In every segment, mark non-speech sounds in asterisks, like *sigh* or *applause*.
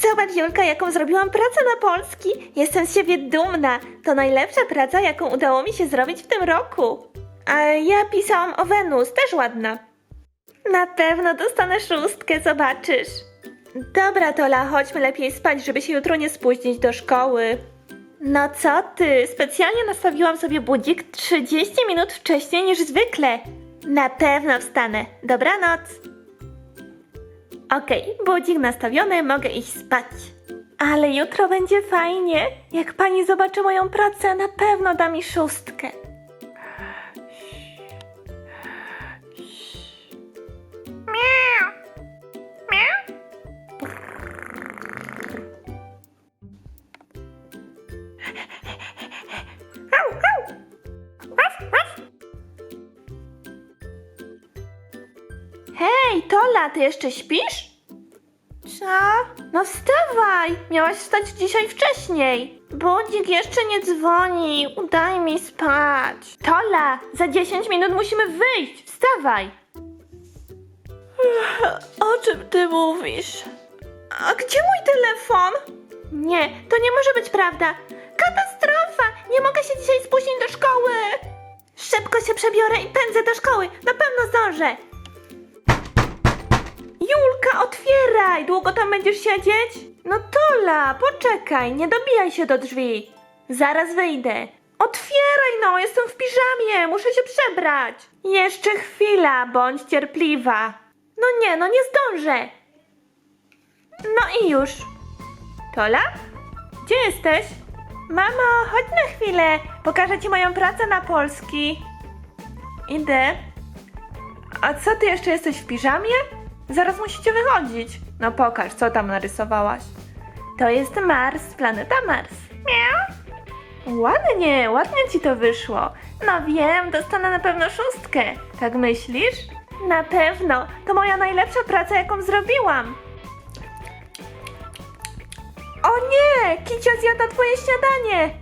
Zobacz, Julka, jaką zrobiłam pracę na Polski. Jestem z siebie dumna. To najlepsza praca, jaką udało mi się zrobić w tym roku. A ja pisałam o Wenus, też ładna. Na pewno dostanę szóstkę, zobaczysz. Dobra, Tola, chodźmy lepiej spać, żeby się jutro nie spóźnić do szkoły. No co ty? Specjalnie nastawiłam sobie budzik 30 minut wcześniej niż zwykle. Na pewno wstanę. Dobranoc. Okej, budzik nastawiony, mogę iść spać. Ale jutro będzie fajnie. Jak pani zobaczy moją pracę, na pewno da mi szóstkę. Tola, ty jeszcze śpisz? Co? No wstawaj! Miałaś wstać dzisiaj wcześniej. Budzik jeszcze nie dzwoni. Udaj mi spać. Tola, za 10 minut musimy wyjść. Wstawaj. O czym ty mówisz? A gdzie mój telefon? Nie, to nie może być prawda. Katastrofa! Nie mogę się dzisiaj spóźnić do szkoły. Szybko się przebiorę i pędzę do szkoły. Na pewno zdążę. Julka, otwieraj! Długo tam będziesz siedzieć? No Tola, poczekaj, nie dobijaj się do drzwi. Zaraz wyjdę. Otwieraj no, jestem w piżamie, muszę się przebrać. Jeszcze chwila, bądź cierpliwa. No nie, no nie zdążę. No i już. Tola? Gdzie jesteś? Mamo, chodź na chwilę, pokażę ci moją pracę na polski. Idę. A co ty jeszcze jesteś w piżamie? Zaraz musicie wychodzić. No pokaż, co tam narysowałaś. To jest Mars, planeta Mars. Miau. Ładnie, ładnie ci to wyszło. No wiem, dostanę na pewno szóstkę. Tak myślisz? Na pewno. To moja najlepsza praca, jaką zrobiłam. O nie! Kicia zjada twoje śniadanie!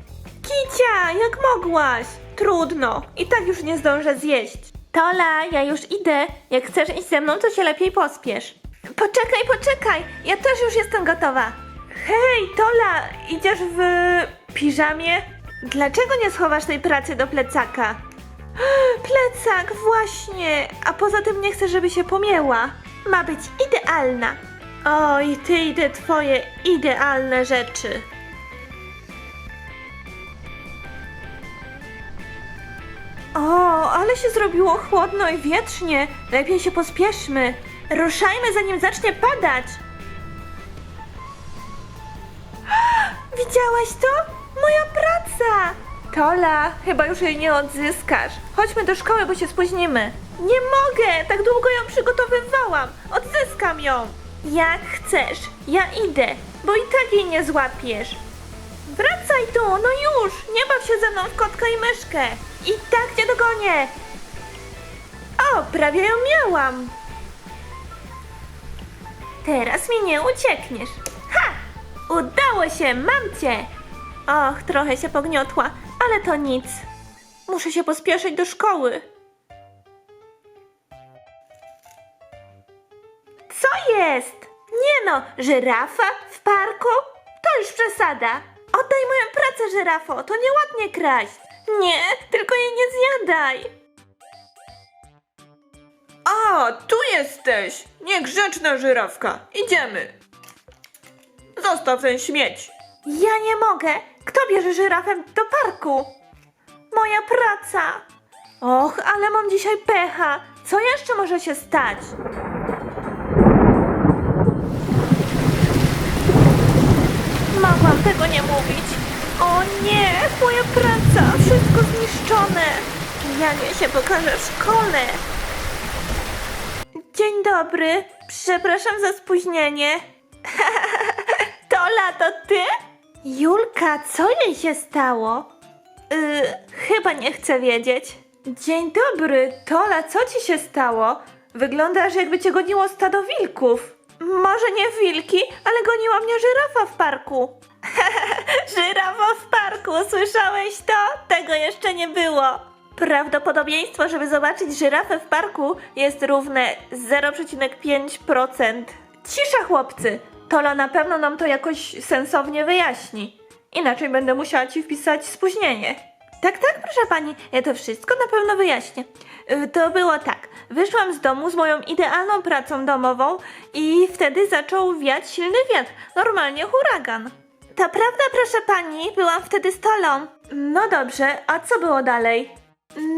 Kicia, jak mogłaś? Trudno, i tak już nie zdążę zjeść. Tola, ja już idę. Jak chcesz iść ze mną, to się lepiej pospiesz. Poczekaj, poczekaj, ja też już jestem gotowa. Hej, Tola, idziesz w piżamie? Dlaczego nie schowasz tej pracy do plecaka? *gasps* Plecak, właśnie. A poza tym nie chcę, żeby się pomięła. Ma być idealna. Oj, ty i te twoje idealne rzeczy. Ale się zrobiło chłodno i wietrznie. Lepiej się pospieszmy. Ruszajmy, zanim zacznie padać. *gasps* Widziałaś to? Moja praca! Tola, chyba już jej nie odzyskasz. Chodźmy do szkoły, bo się spóźnimy. Nie mogę! Tak długo ją przygotowywałam. Odzyskam ją. Jak chcesz. Ja idę, bo i tak jej nie złapiesz. Wracaj tu, no już! Nie baw się ze mną w kotka i myszkę! I tak cię dogonię! O, prawie ją miałam! Teraz mi nie uciekniesz! Ha! Udało się, mam cię! Och, trochę się pogniotła, ale to nic. Muszę się pospieszyć do szkoły. Co jest? Nie no, żyrafa w parku? To już przesada. Oddaj moją pracę, żyrafo, to nieładnie kraść. Nie, tylko jej nie zjadaj. A, tu jesteś! Niegrzeczna żyrafka. Idziemy. Zostaw ten śmieć. Ja nie mogę. Kto bierze żyrafę do parku? Moja praca. Och, ale mam dzisiaj pecha. Co jeszcze może się stać? Mogłam tego nie mówić. O nie, moja praca, wszystko zniszczone. Ja nie się pokażę w szkole. Dzień dobry, przepraszam za spóźnienie. Tola, *laughs* to ty? Julka, co jej się stało? Yy, chyba nie chcę wiedzieć. Dzień dobry, Tola, co ci się stało? Wyglądasz jakby cię goniło stado wilków. Może nie wilki, ale goniła mnie żyrafa w parku. *laughs* Żyrafa w parku, słyszałeś to? Tego jeszcze nie było. Prawdopodobieństwo, żeby zobaczyć żyrafę w parku jest równe 0,5%. Cisza, chłopcy! Tola na pewno nam to jakoś sensownie wyjaśni. Inaczej będę musiała ci wpisać spóźnienie. Tak, tak, proszę pani, ja to wszystko na pewno wyjaśnię. Y, To było tak. Wyszłam z domu z moją idealną pracą domową i wtedy zaczął wiać silny wiatr. Normalnie huragan. To prawda, proszę pani, byłam wtedy z Tolą. No dobrze, a co było dalej?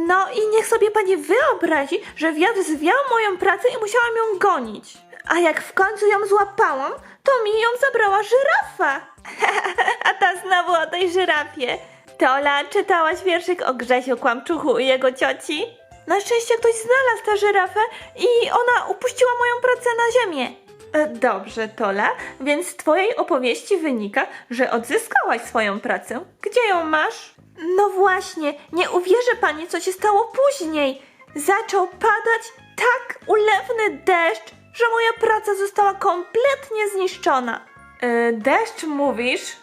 No i niech sobie pani wyobrazi, że wiatr zwiał moją pracę i musiałam ją gonić. A jak w końcu ją złapałam, to mi ją zabrała żyrafa. *laughs* A ta znowu o tej żyrafie. Tola, czytałaś wierszyk o Grzesiu Kłamczuchu i jego cioci? Na szczęście ktoś znalazł tę żyrafę i ona upuściła moją pracę na ziemię. E, Dobrze, Tola, więc z twojej opowieści wynika, że odzyskałaś swoją pracę. Gdzie ją masz? No właśnie, nie uwierzy pani, co się stało później. Zaczął padać tak ulewny deszcz, że moja praca została kompletnie zniszczona. E, deszcz mówisz?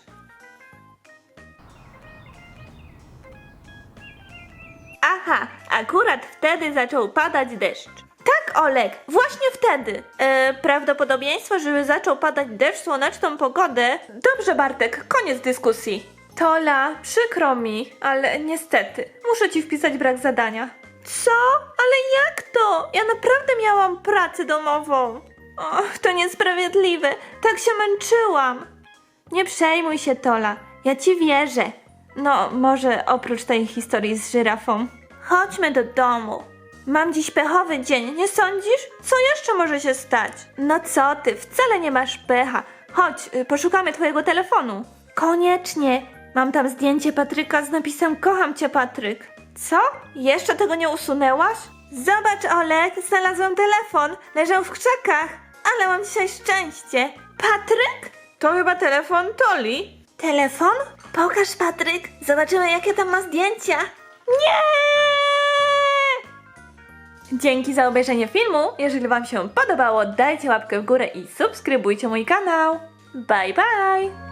Aha, akurat wtedy zaczął padać deszcz. Tak, Olek, właśnie wtedy. E, prawdopodobieństwo, żeby zaczął padać deszcz w słoneczną pogodę. Dobrze, Bartek, koniec dyskusji. Tola, przykro mi, ale niestety, muszę ci wpisać brak zadania. Co? Ale jak to? Ja naprawdę miałam pracę domową. Och, to niesprawiedliwe. Tak się męczyłam. Nie przejmuj się, Tola. Ja ci wierzę. No, może oprócz tej historii z żyrafą. Chodźmy do domu. Mam dziś pechowy dzień, nie sądzisz? Co jeszcze może się stać? No co ty, wcale nie masz pecha. Chodź, y, poszukamy twojego telefonu. Koniecznie. Mam tam zdjęcie Patryka z napisem Kocham cię, Patryk. Co? Jeszcze tego nie usunęłaś? Zobacz, Olek, znalazłam telefon. Leżał w krzakach. Ale mam dzisiaj szczęście. Patryk? To chyba telefon Toli. Telefon? Pokaż, Patryk. Zobaczymy, jakie tam ma zdjęcia. Nie! Dzięki za obejrzenie filmu. Jeżeli Wam się podobało, dajcie łapkę w górę i subskrybujcie mój kanał. Bye bye!